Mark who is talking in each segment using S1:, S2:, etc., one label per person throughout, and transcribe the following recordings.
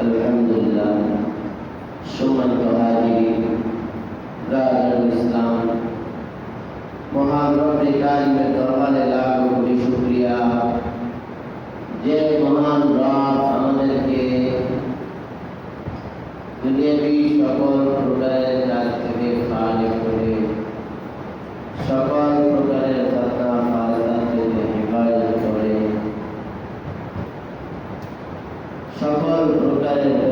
S1: আলহামদুলিল্লাহ। সম্মানিত হাজির রাজুল ইসলাম, মহান রব্বে কালিমের দরবারে লাখ কোটি শুক্রিয়া। যে মহান রব আমাদেরকে দুনিয়াবি সকল প্রকারের বলেন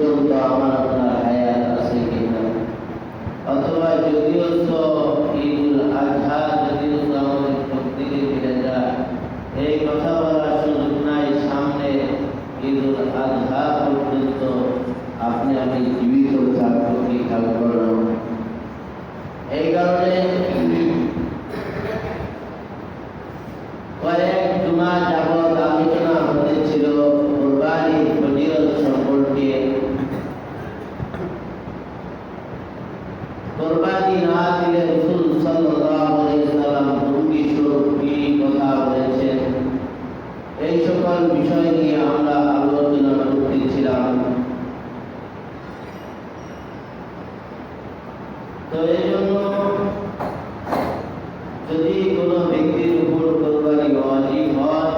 S1: পর্যন্ত আমার আপনার হায়াত আছে কিনা? অথবা যদিও তো বিষয় নিয়ে আমরা আলোচনা করতেছিলাম তো এই জন্য যদি কোনো ব্যক্তির উপর কোরবানি অজীব হয়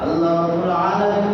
S1: আল্লাহ আলমিন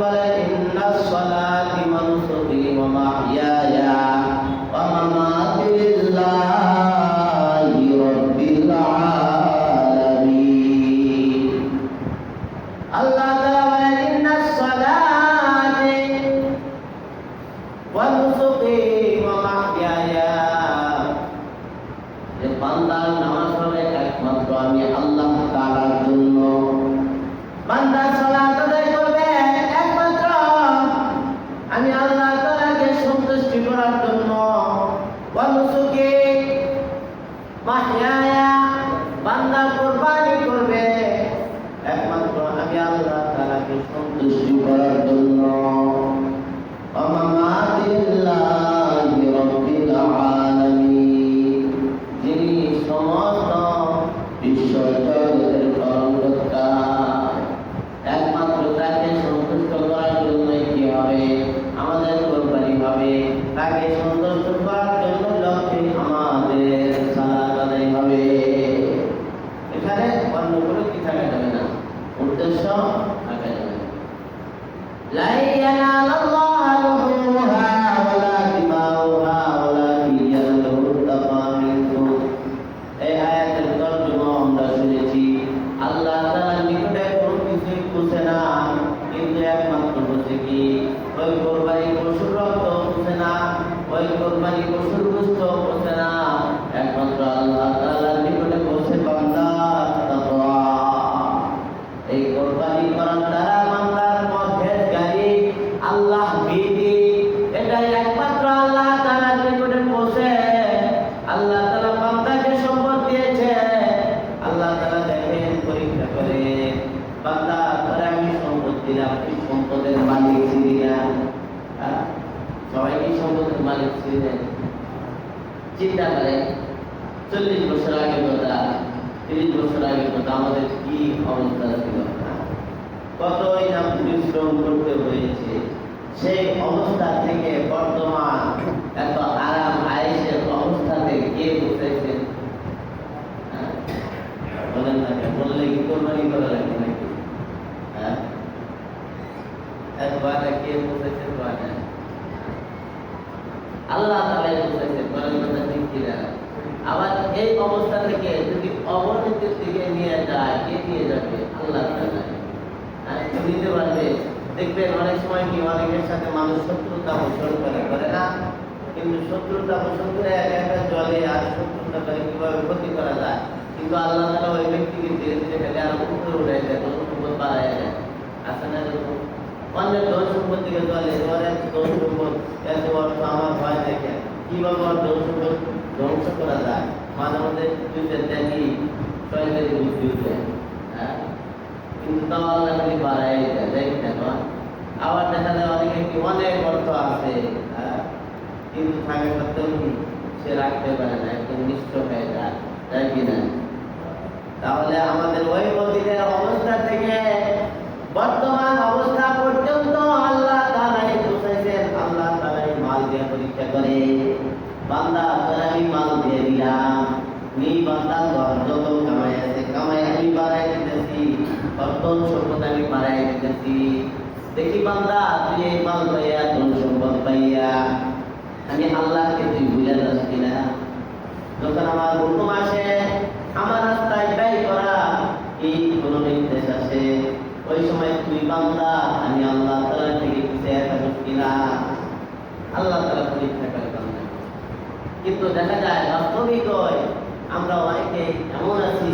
S1: সম্পদের চিন্তা করে চল্লিশ বছর আগে কথা তিরিশ বছর আগে কথা আমাদের কি অবস্থা ছিল কতই না পরিশ্রম করতে হয়েছে সেই অবস্থা থেকে বর্তমান এত আরাম আয়েসের অবস্থাতে কে বুঝতেছেন? বলেন না কেন? বললে কি কোরবানি করা লাগবে নাকি হ্যাঁ একবার কে বুঝতেছেন বানা আল্লাহ আবার এই অবস্থা থেকে যদি অবনতির দিকে নিয়ে যায়, কে নিয়ে যাবে? আল্লাহ নিতে পারবে দেখবেন অনেক সময় কি অনেকের সাথে মানুষ শত্রুতা পোষণ করে করে না? কিন্তু শত্রুতা পোষণ করে এক একটা জলে আর শত্রুতা করে কীভাবে ক্ষতি করা যায়? কিন্তু আল্লাহ তাআলা ওই ব্যক্তিকে ধীরে ধীরে খালি আরও উপরে উঠে যায় বাড়ায় যায় আছে না এরকম? অন্যের ধন সম্পদ থেকে জলে এবার এত ধন সম্পদ এত অর্থ আমার ভয় দেখে কীভাবে ওর ধন সম্পদ ধ্বংস করা যায় মাঝে মধ্যে দুইটা দেখি সরকারি বুদ্ধি উঠে হ্যাঁ কিন্তু তাও আল্লাহ খালি বাড়াই দেয় দেখ দেখো আবার দেখা যায় অনেকে কি অনেক অর্থ আছে হ্যাঁ? কিন্তু থাকা সত্ত্বেও কি সে রাখতে পারে না একদম নিষ্ঠ হয়ে যায় তাই কি না তাহলে আমাদের ওই অতীতের অবস্থা থেকে বর্তমান অবস্থা পর্যন্ত আল্লাহ তাআলাই বুঝাইছেন আল্লাহ তাআলাই মাল দিয়ে পরীক্ষা করে বান্দা তোর আমি মাল দিয়ে দিলাম নি বান্দা তোর যত কামাই আছে কামাই আমি বাড়াই দিতেছি অর্থন সম্পদ আমি বাড়াই দিতেছি দেখি বান্দা তুই এই মাল পাইয়া ধন সম্পদ পাইয়া আমি আল্লাহকে তুই বুঝে যাস কিনা যখন আমার হুকুম আসে আমার রাস্তায় ব্যয় করা এই কোনো নির্দেশ আসে ওই সময় তুই বান্দা আমি আল্লাহ তাআলা থেকে পিছিয়ে থাকিস কিনা আল্লাহ তাআলা পরীক্ষা করে বান্দা কিন্তু দেখা যায় বাস্তবিক আমরা অনেকে এমন আছি?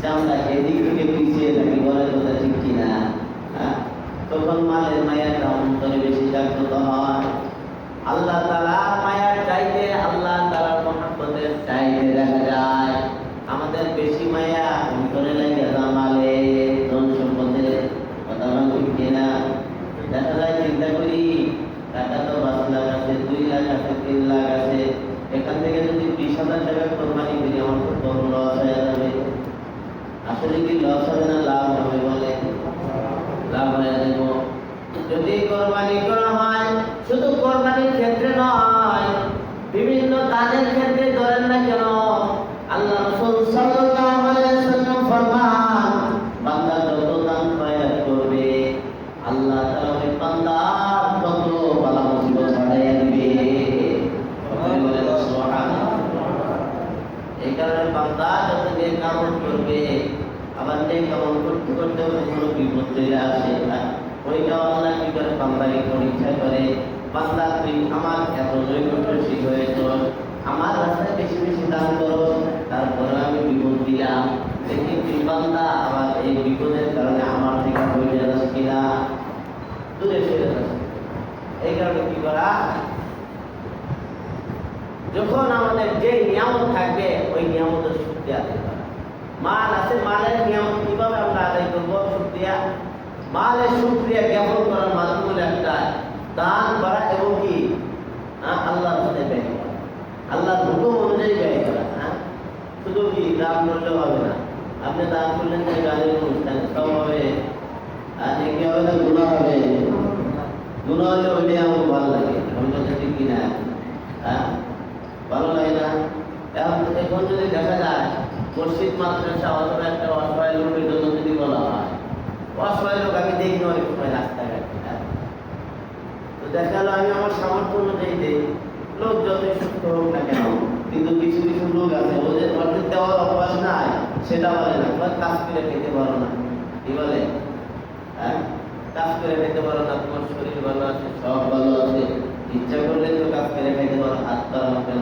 S1: যে আমরা এদিক থেকে পিছিয়ে থাকি, বলে কথা ঠিক কিনা? হ্যাঁ? তখন মালের মায়ের অন্তরে বেশি জাগ্রত হয়। আল্লাহ তালা মায়ার চাইতে আল্লাহ তালার মহাব্বতের চাইতে দেখা যায় আমাদের বেশি মায়া অন্তরে লাগে মালে ধন সম্পদে কথা বলা ঠিক কিনা দেখা যায় চিন্তা করি টাকা তো পাঁচ লাখ আছে দুই লাখ আছে তিন লাখ আছে এখান থেকে যদি বিশ হাজার টাকা কোরবানি করি আমার তো বড় লস হয়ে যাবে আসলে কি লস হবে না লাভ হবে বলে। লাভ হয়ে যাব। যদি কোরবানি করা হয়, শুধু কোরবানির ক্ষেত্রে নয় বিভিন্ন কাজের ক্ষেত্রে ধরেন না কেন আল্লাহ রাসূল সাল্লাল্লাহু আলাইহি ওয়াসাল্লাম ফরমান বান্দা যত দান খয়রাত করবে আল্লাহ তাআলা ওই বান্দার তত বালা মুসিবত হটাইয়া দিবে সকলে বলেন সুবহানাল্লাহ এই কারণে বান্দা যত নেক আমল করবে আবার নেক আমল করতে করতে কোনো বিপদ চলে আসে না ওইটা আল্লাহ কি করে বান্দাকে পরীক্ষা করে বান্দা তুই আমার এত নৈকট্য শিখ হয়েছ আমার রাস্তায় বেশি বেশি দান করো বান্দা আবার এই বিপদের কারণে আমার থেকে হয়ে যাচ্ছে কিনা দূরে সরে যাচ্ছে এই কি করা? যখন আমাদের যে নিয়ামত থাকবে ওই নিয়ামতের শুক্রিয়া আদায় করা। মাল আছে মালের নিয়ামত কীভাবে আমরা আদায় করব? শুক্রিয়া। মালের শুক্রিয়া জ্ঞাপন করার মাধ্যম একটা দান করা এবং কি? হ্যাঁ, আল্লাহর ব্যয় করা। আল্লাহর হুকুম অনুযায়ী ব্যয় করা হ্যাঁ? শুধু কি দান করলেও হবে না। আপনি দান করলেন যে গানের অনুষ্ঠানে সব হবে। আর কি হবে না গুণা হবে। হলে ওইটাই আমার ভালো লাগে, আমি কথা কিনা? হ্যাঁ? ভালো লাগে না? এখন যদি দেখা যায়, মসজিদ, মাদ্রাসা অথবা একটা অসহায় লোকের জন্য যদি বলা হয় অসহায় লোক আমি দেখি অনেক সময় রাস্তাঘাটে হ্যাঁ। তো দেখা গেলো আমি আমার সামর্থ্য অনুযায়ী দেই লোক যতই সুস্থ হোক না কেন, কিন্তু কিছু কিছু লোক আছে, ওদের ওদের দেওয়ার অভ্যাস নাই, সেটা বলে না কাজ করে খেতে পারো না। কি বলে? হ্যাঁ? কাজ করে খেতে পারো না তোমার শরীর ভালো আছে সব ভালো আছে ইচ্ছা করলে তো কাজ করে খাইতে পারো হাত বাড়ানো কেন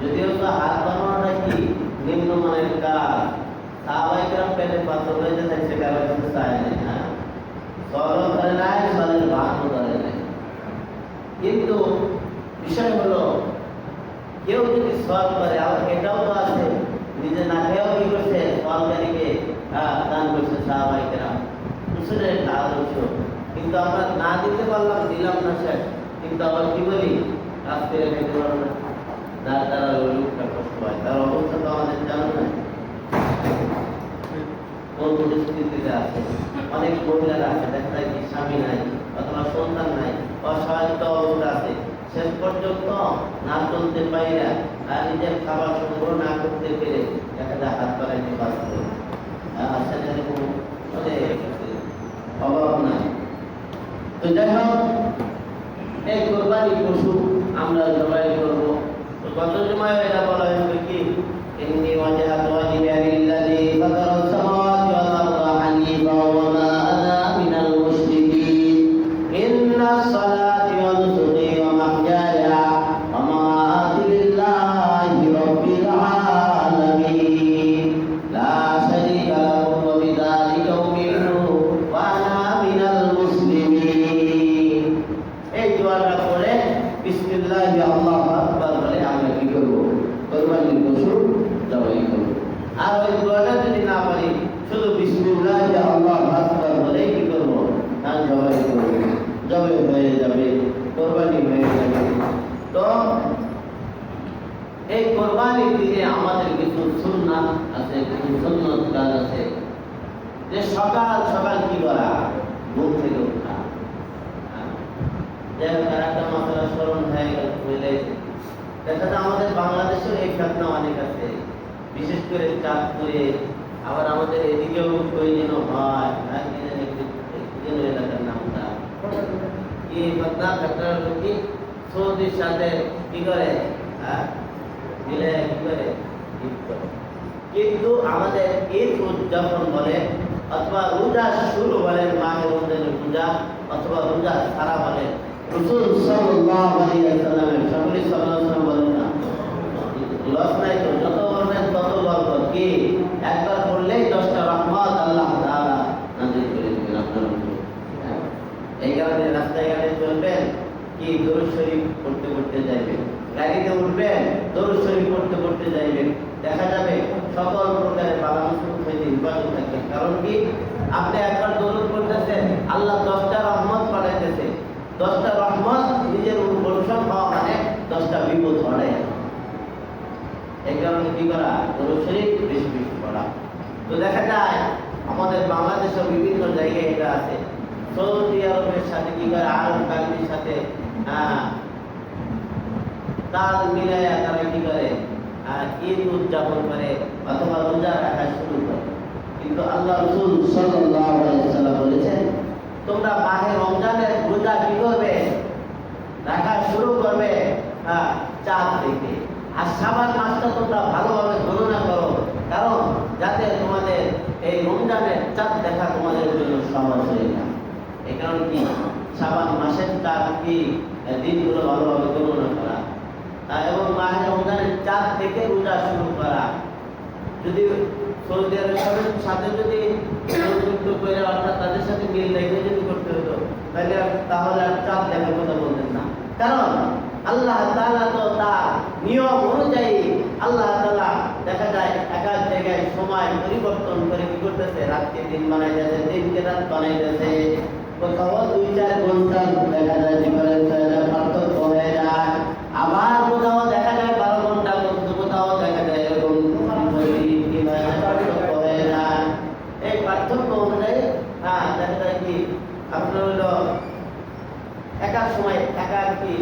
S1: যদিও তো হাত বানানোটা কি নিম্নমানের কাজ সাহবাইকরাম পেটে পাথর হয়ে যেতে সে কারও কিছু চায় না হ্যাঁ সরল করে নাই সরের ভাঙও করে নাই কিন্তু বিষয় হলো কেউ যদি সব করে আবার এটাও তো আছে নিজে না খেয়েও কি করছে সরকারিকে দান করছে সাহবাইকরাম মুসলিমের একটা আদর্শ কিন্তু আমরা না দিতে পারলাম, দিলাম না স্যার। কিন্তু আবার কি বলি? করে খেতে পারো না। যার দ্বারা লোকটা কষ্ট হয় তার অবস্থা তো আমাদের জানো না। কোন পরিস্থিতিতে আছে। অনেক মহিলারা আছে, দেখা যায় কি স্বামী নাই, অথবা সন্তান নাই অসহায়িত অবস্থা আছে। শেষ পর্যন্ত না চলতে পাইরা আর নিজের খাবার সংগ্রহ না করতে পেরে দেখা যায় হাত পাড়াইতে বাধ্য হয়। আর সেখানে কোনো অনেক আছে, অভাব নাই। তো যাই হোক এই কোরবানি পশু আমরা জবাই করব। কত গত জমায় এই কোরবানির দিনে আমাদের কিছু সুন্নাত আছে কিছু সুন্নত কাজ আছে। যে সকাল সকাল কি করা? ঘুম থেকে উঠা। যাই হোক, একটা মশলা স্মরণ হয়ে গেল হইলে দেখা যায় আমাদের বাংলাদেশেও এই ঘটনা অনেক আছে। বিশেষ করে চাঁদপুরে। আবার আমাদের এদিকেও যেন হয় এলাকার নামটা। কি ঘটনা ঘটনা হলো কি? সৌদির সাথে কি করে? হ্যাঁ? করে কিন্তু আমাদের ঈদ উদযাপন বলে অথবা রোজা শুরু বলেন মাহে রমজানের রোজা, অথবা রোজা সারা বলেন না। লস নাই তো, যত তত কি? একবার দশটা হ্যাঁ। এই কারণে রাস্তায় ঘাটে চলবেন, কি দরুদ শরীফ করতে করতে যাইবেন। গাড়িতে উঠবেন দরুদ শরীফ পড়তে পড়তে যাইবেন। দেখা যাবে সকল প্রকারের বালা মুসলিম হইতে হিফাজত থাকবে কারণ কি? আপনি একবার দরুদ পড়তেছেন আল্লাহ দশটা রহমত পাঠাইতেছে। দশটা রহমত নিজের উপর বর্ষণ হওয়া মানে দশটা বিপদ হড়ে এই কারণে কি করা? দৌড় শরীফ বেশি বেশি পড়া। তো দেখা যায় আমাদের বাংলাদেশের বিভিন্ন জায়গায় এটা আছে। সৌদি আরবের সাথে কি করে? আরব কান্ট্রির সাথে আহ, তাল মিলাইয়া তারা কি করে? ঈদ উদযাপন করে অথবা রোজা রাখা শুরু করে। কিন্তু আল্লাহ রসুল সাল্লাল্লাহু বলেছেন, তোমরা মাহে রমজানের রোজা কি করবে? রাখা শুরু করবে হ্যাঁ চাঁদ থেকে। আর সাবান মাসটা তোমরা ভালোভাবে গণনা করো। কারণ যাতে তোমাদের এই রমজানের চাঁদ দেখা তোমাদের জন্য সহজ হয়ে যায়। এই কারণে কি? সাবান মাসের চাঁদ কি? দিনগুলো ভালোভাবে গণনা করা এবং মাহে রমজানের চাঁদ থেকে রোজা শুরু করা। যদি সৌদি আরবের সাথে যদি সংযুক্ত করে, অর্থাৎ তাদের সাথে মিল রেখে যদি করতে হতো, তাহলে তাহলে আর চাপ দেখার কথা বলতেন না। কারণ আল্লাহ তাআলা তো তার নিয়ম অনুযায়ী আল্লাহ তাআলা দেখা যায় এক এক জায়গায় সময় পরিবর্তন করে কি করতেছে? রাতকে দিন বানাইতেছে, দিনকে রাত বানাইতেছে। কোথাও দুই চার ঘণ্টা দেখা যায় ডিফারেন্স হয়ে যায় পার্থক্য হয়ে যায় আবার কোথাও দেখা যায় বারো ঘণ্টা পর্যন্ত কোথাও দেখা যায় এরকম দুই, তিন হয়ে যায়, পার্থক্য হয়ে যায় এই পার্থক্য অনুযায়ী হ্যাঁ দেখা যায় কি আপনার হলো এক এক সময় এক এক কি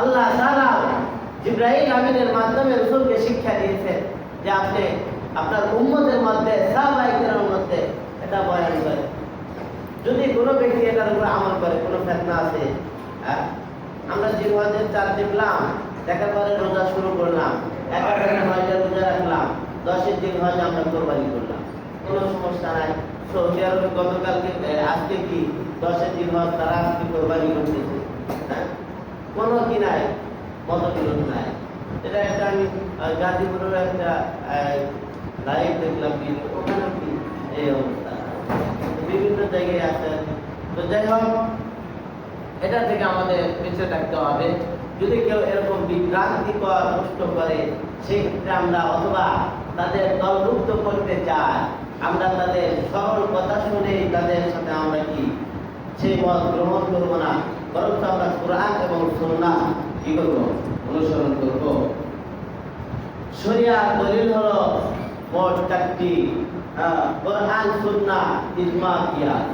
S1: আল্লাহ জিব্রাহিম আমিনের মাধ্যমে রসুলকে শিক্ষা দিয়েছেন যে আপনি আপনার উম্মতের মধ্যে সাহাবাহিকের মধ্যে এটা বয়ান করে যদি কোনো ব্যক্তি এটার উপর আমল করে, কোনো ফেতনা আছে আমরা জিহাদের চার দেখলাম দেখার পরে রোজা শুরু করলাম এগারো রোজা রাখলাম, দশের দিন হয়তো আমরা কোরবানি করলাম। কোনো সমস্যা নাই। সৌদি আরবে গতকালকে আজকে কি দশের দিন হয় তারা আজকে কোরবানি করতেছে? হ্যাঁ কোনো কি নাই মতবিরোধ নাই। এটা একটা আমি গাজীপুরের একটা লাইভ দেখলাম video, ওখানে কি এই অবস্থা? বিভিন্ন জায়গায় আছে। তো যাই হোক এটা থেকে আমাদের বেঁচে থাকতে হবে। যদি কেউ এরকম বিভ্রান্তিকর প্রশ্ন করে সেক্ষেত্রে আমরা অথবা তাদের দলভুক্ত করতে চাই আমরা তাদের সরল কথা শুনে তাদের সাথে আমরা কি? সেই মত গ্রহণ করব না বরং আমরা কোরআন এবং সুন্নাহ কি করব? অনুসরণ করব। শরিয়া দলিল হলো মোট চারটি কোরআন, সুন্নাহ, ইজমা, কিয়াস।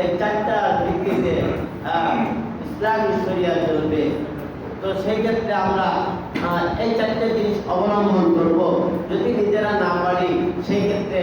S1: এই চারটা ভিত্তিতে ইসলামী শরিয়া চলবে। তো সেই ক্ষেত্রে আমরা এই চারটে জিনিস অবলম্বন করব। যদি নিজেরা না পারি, সেই ক্ষেত্রে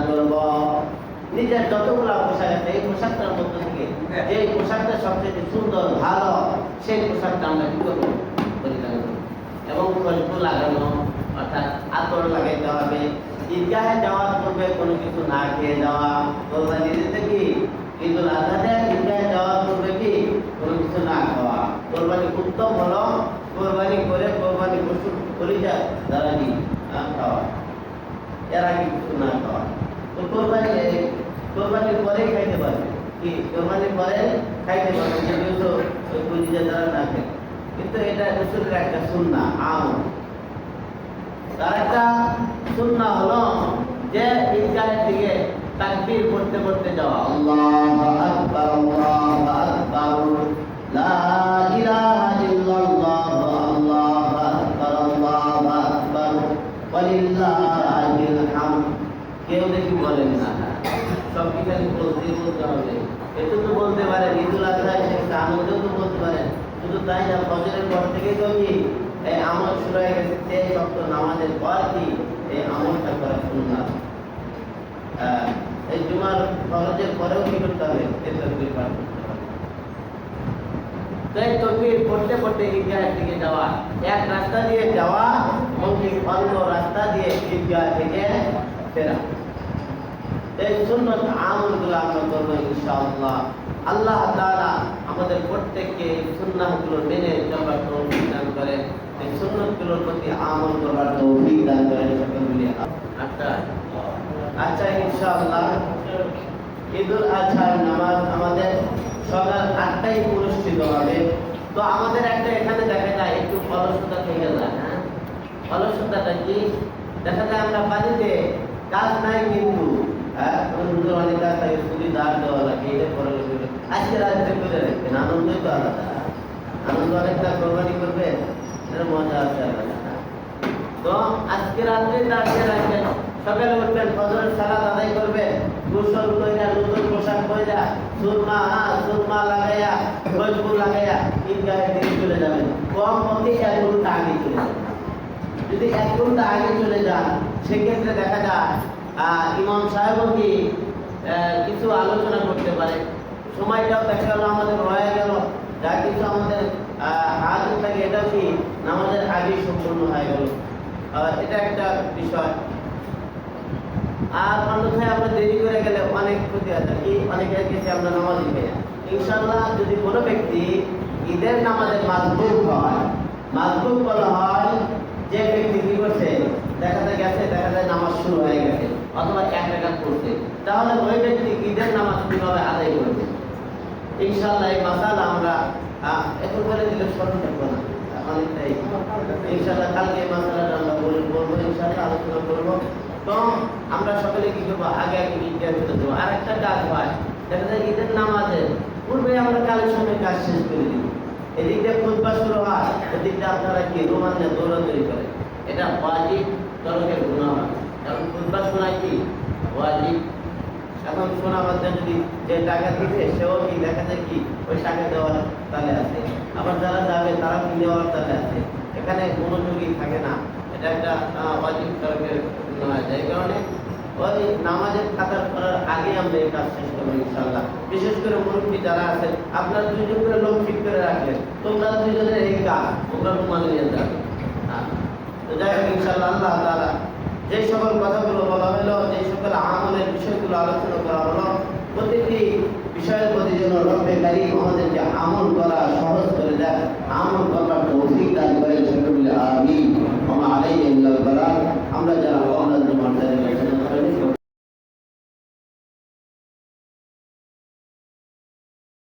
S1: নিজের যতগুলো পোশাক আছে এই পোশাকটার মধ্যে থেকে যে পোশাকটা সবচেয়ে সুন্দর ভালো সেই পোশাকটা আমরা কি করব? পরিধান করব। এবং খুশবু লাগানো অর্থাৎ আতর লাগাইতে হবে ঈদগাহে যাওয়ার পূর্বে কোনো কিছু না খেয়ে যাওয়া কোরবানি দিতে কি? ঈদুল আজহাতে ঈদগাহে যাওয়ার পূর্বে কি? কোনো কিছু না খাওয়া। কোরবানি উত্তম হলো কোরবানি করে কোরবানি পশু পরিচা দ্বারা কি? আহ, খাওয়া। এর আগে কিছু না খাওয়া। তো কোরবানি কোরবানির পরে খাইতে পারবে কি? কোরবানির পরে খাইতে পারবে যেহেতু ওই পরিচা দ্বারা না খেয়ে। কিন্তু এটা রসুলের একটা সুন্না, আমল। তার একটা সুন্না হলো যে ঈদগাহের দিকে তাকবীর পড়তে পড়তে যাওয়া। আল্লাহু আকবার আল্লাহু আকবার, লা ইলাহা ইল্লাল্লাহ, আল্লাহু আকবার আল্লাহু আকবার, ওয়ালিল্লাহিল হামদ। কেউ দেখি বলেন না। বলতে হবে। একটু তো বলতে পারে ঈদুল আজহা এসে আনন্দেও তো বলতে পারেন শুধু তাই না ফজরের পর থেকে তো এই আমল শুরু হয়ে গেছে তেইশ শক্ত নামাজের পর কি এই আমলটা করা সুন্নাত। আহ, এই জুমার ফরজের পরেও কি করতে হবে? এই তকবীর পাঠ করতে হবে। তো এই তকবীর পড়তে পড়তে ঈদগাহের দিকে যাওয়া এক রাস্তা দিয়ে যাওয়া এবং অন্য রাস্তা দিয়ে ঈদগাহ থেকে ফেরা। এই সুন্নত আমলগুলো আমরা করব ইনশাআল্লাহ। আল্লাহ তাআলা আমাদের প্রত্যেককে এই সুন্নাহগুলো মেনে চলার তৌফিক দান করে। এই সুন্নতগুলোর প্রতি আমল করার তৌফিক দান করে সকল মিলে। আচ্ছা। আচ্ছা ইনশাআল্লাহ। ঈদুল আজহার নামাজ আমাদের সকাল আটটায় অনুষ্ঠিত হবে। তো আমাদের একটা এখানে দেখা যায়, একটু অলসতা থেকে যায় হ্যাঁ? অলসতাটা কি? দেখা যায় আমরা বাড়িতে কাজ নাই কিন্তু হ্যাঁ সুরমা লাগাইয়া খুশবু লাগাইয়া, ঈদগাহে দিকে চলে যাবেন। কম পথে এক ঘণ্টা আগে যদি এক ঘণ্টা আগে চলে যান, সেক্ষেত্রে দেখা যায় ইমাম সাহেবও কি কিছু আলোচনা করতে পারে? সময়টাও দেখা গেল আমাদের হয়ে গেল। যা কিছু আমাদের হাত থাকে এটাও কি নামাজের আগেই সম্পূর্ণ হয়ে গেল? এটা একটা বিষয়। আর অন্যথায় আমরা দেরি করে গেলে অনেক ক্ষতি হয় কি অনেকের কাছে আমরা নামাজ খাই না। ইনশাআল্লাহ যদি কোনো ব্যক্তি ঈদের নামাজে মাজবুক হয় মাজবুক বলা হয়, যে ব্যক্তি কি করছে, দেখা যায় গেছে, দেখা যায় নামাজ শুরু হয়ে গেছে। অথবা এক রেখাত করছে তাহলে ওই ব্যক্তি ঈদের নামাজ কীভাবে আদায় করবে? ইনশাআল্লাহ এই মাসালা আমরা করে দিলে স্মরণ থাকব না। অনেকটাই ইনশাআল্লাহ কালকে এই মাসালাটা আমরা বলব, ইনশাআল্লাহ আলোচনা করব। আমরা সকলে কি করব? আগে আগে ঈদটা চলে যাব আর একটা কাজ হয়, দেখা যায় ঈদের নামাজে পূর্বে আমরা সময় কাজ শেষ করে দিই। এদিক দিয়ে খুদবা শুরু হয় দিয়ে আপনারা কি রোমান দিয়ে দৌড়াদৌড়ি করে এটা ওয়াজিব, তরকের গুণা হয় কারণ খুদবা শোনায় কি? ওয়াজিব এখন শোনা বাচ্চা যদি যে টাকা দিবে সেও কি দেখা যায় কি? ওই টাকা দেওয়ার তালে আছে। আবার যারা যাবে, তারা কি দেওয়ার তালে আছে? এখানে মনোযোগী থাকে না। এটা একটা অজিব তরকের নয় এই কারণে ওই নামাজের খাতার করার আগে আমরা এই কাজ শেষ করব ইনশাল্লাহ বিশেষ করে মুরব্বী যারা আছে আপনারা দুইজন করে লোক ঠিক করে রাখলেন তোমরা দুইজনের এই কাজ, তোমরা রুমাল নিয়ে যাবে যাই হোক ইনশাল্লাহ আল্লাহ তাআলা যে সকল কথাগুলো বলা হলো যে সকল আমলের বিষয়গুলো আলোচনা করা হলো, প্রতিটি বিষয়ের প্রতি যেন রব্বে কারি আমাদেরকে আমল করা সহজ করে দেয় আমল করার তৌফিক দান করে আলাইহি ওয়া সাল্লাম